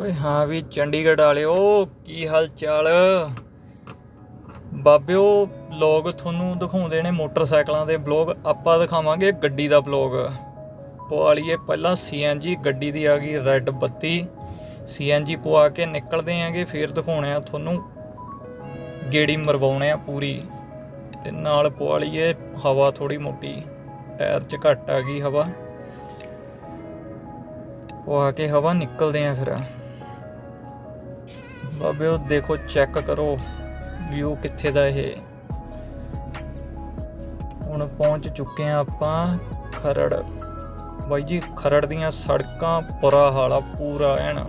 ਓਏ ਹਾਂ ਵੀ ਚੰਡੀਗੜ੍ਹ ਵਾਲਿਓ, ਕੀ ਹਾਲ ਚਾਲ? ਬਾਬਿਓ ਲੋਗ ਤੁਹਾਨੂੰ ਦਿਖਾਉਂਦੇ ਨੇ ਮੋਟਰਸਾਈਕਲਾਂ ਦੇ ਬਲੌਗ, ਆਪਾਂ ਦਿਖਾਵਾਂਗੇ ਗੱਡੀ ਦਾ ਬਲੌਗ। ਪਵਾਲੀਏ ਪਹਿਲਾਂ ਸੀਐਨਜੀ ਗੱਡੀ ਦੀ ਆ ਗਈ ਰੈੱਡ ਬੱਤੀ। ਸੀਐਨਜੀ ਪਵਾ ਕੇ ਨਿਕਲਦੇ ਆਂਗੇ, ਫਿਰ ਦਿਖਾਉਣੇ ਆ ਤੁਹਾਨੂੰ ਗੇੜੀ ਮਰਵਾਉਣੇ ਆ ਪੂਰੀ। ਤੇ ਨਾਲ ਪਵਾਲੀਏ ਹਵਾ ਥੋੜੀ ਮੋਟੀ, ਟਾਇਰ 'ਚ ਘੱਟ ਆ ਗਈ ਹਵਾ। ਪਵਾ ਕੇ ਹਵਾ ਨਿਕਲਦੇ ਆ ਫਿਰ। ਬਾਬੇ, ਉਹ ਦੇਖੋ ਚੈੱਕ ਕਰੋ ਵਿਊ ਕਿੱਥੇ ਦਾ ਇਹ। ਹੁਣ ਪਹੁੰਚ ਚੁੱਕੇ ਆ ਆਪਾਂ ਖਰੜ। ਬਾਈ ਜੀ, ਖਰੜ ਦੀਆਂ ਸੜਕਾਂ ਬੁਰਾ ਹਾਲ ਆ ਪੂਰਾ ਐਨ।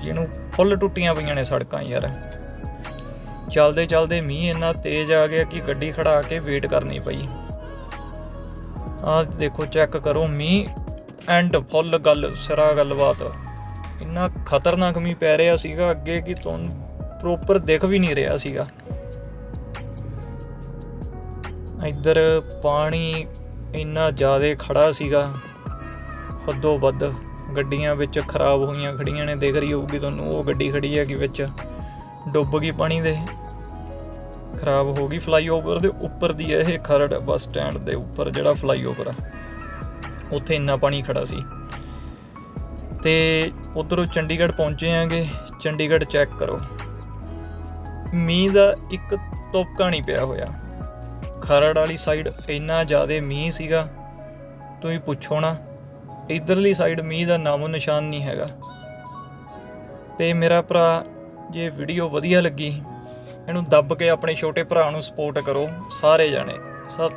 ਜਿਹਨੂੰ ਫੁੱਲ ਟੁੱਟੀਆਂ ਪਈਆਂ ਨੇ ਸੜਕਾਂ ਯਾਰ। ਚਲਦੇ ਚਲਦੇ ਮੀਂਹ ਇੰਨਾ ਤੇਜ਼ ਆ ਗਿਆ ਕਿ ਗੱਡੀ ਖੜਾ ਕੇ ਵੇਟ ਕਰਨੀ ਪਈ। ਆਹ ਦੇਖੋ ਚੈੱਕ ਕਰੋ ਮੀਂਹ ਐਂਡ ਫੁੱਲ ਗੱਲ, ਸਿਰਾ ਗੱਲਬਾਤ। ਇੰਨਾ ਖਤਰਨਾਕ ਮੀਂਹ ਪੈ ਰਿਹਾ ਸੀਗਾ, ਅੱਗੇ ਕਿ ਤੁਹਾਨੂੰ ਪ੍ਰੋਪਰ ਦਿਖ ਵੀ ਨਹੀਂ ਰਿਹਾ ਸੀਗਾ। ਇੱਧਰ ਪਾਣੀ ਇੰਨਾ ਜ਼ਿਆਦਾ ਖੜਾ ਸੀਗਾ। ਹੱਦੋਂ ਵੱਧ ਗੱਡੀਆਂ ਵਿੱਚ ਖਰਾਬ ਹੋਈਆਂ ਖੜੀਆਂ ਨੇ, ਦੇਖ ਰਹੀ ਹੋਊਗੀ ਤੁਹਾਨੂੰ ਉਹ ਗੱਡੀ ਖੜੀ ਹੈ ਕਿ ਵਿੱਚ। ਡੁੱਬ ਗਈ ਪਾਣੀ ਦੇ। ਖਰਾਬ ਹੋ ਗਈ ਫਲਾਈਓਵਰ ਦੇ ਉੱਪਰ ਦੀ ਹੈ ਇਹ ਖਰੜ ਬੱਸ ਸਟੈਂਡ ਦੇ ਉੱਪਰ ਜਿਹੜਾ ਫਲਾਈਓਵਰ ਆ। ਉੱਥੇ ਇੰਨਾ ਪਾਣੀ ਖੜਾ ਸੀ। ਤੇ ਉਧਰੋਂ ਚੰਡੀਗੜ੍ਹ ਪਹੁੰਚੇ ਆਂਗੇ, ਚੰਡੀਗੜ੍ਹ ਚੈੱਕ ਕਰੋ। ਮੀਂਹ ਦਾ ਇੱਕ ਤੁਪਕਾ ਨਹੀਂ ਪਿਆ ਹੋਇਆ। ਖਰੜ ਵਾਲੀ ਸਾਈਡ ਇੰਨਾ ਜ਼ਿਆਦਾ ਮੀਂਹ ਸੀਗਾ, ਤੁਸੀਂ ਪੁੱਛੋ ਨਾ, ਇਧਰਲੀ ਸਾਈਡ ਮੀਂਹ ਦਾ ਨਾਮੋ ਨਿਸ਼ਾਨ ਨਹੀਂ ਹੈਗਾ। ਤੇ ਮੇਰਾ ਭਰਾ, ਜੇ ਵੀਡੀਓ ਵਧੀਆ ਲੱਗੀ, ਇਹਨੂੰ ਦੱਬ ਕੇ ਆਪਣੇ ਛੋਟੇ ਭਰਾ ਨੂੰ ਸਪੋਰਟ ਕਰੋ, ਸਾਰੇ ਜਾਣੇ। ਸਤਿ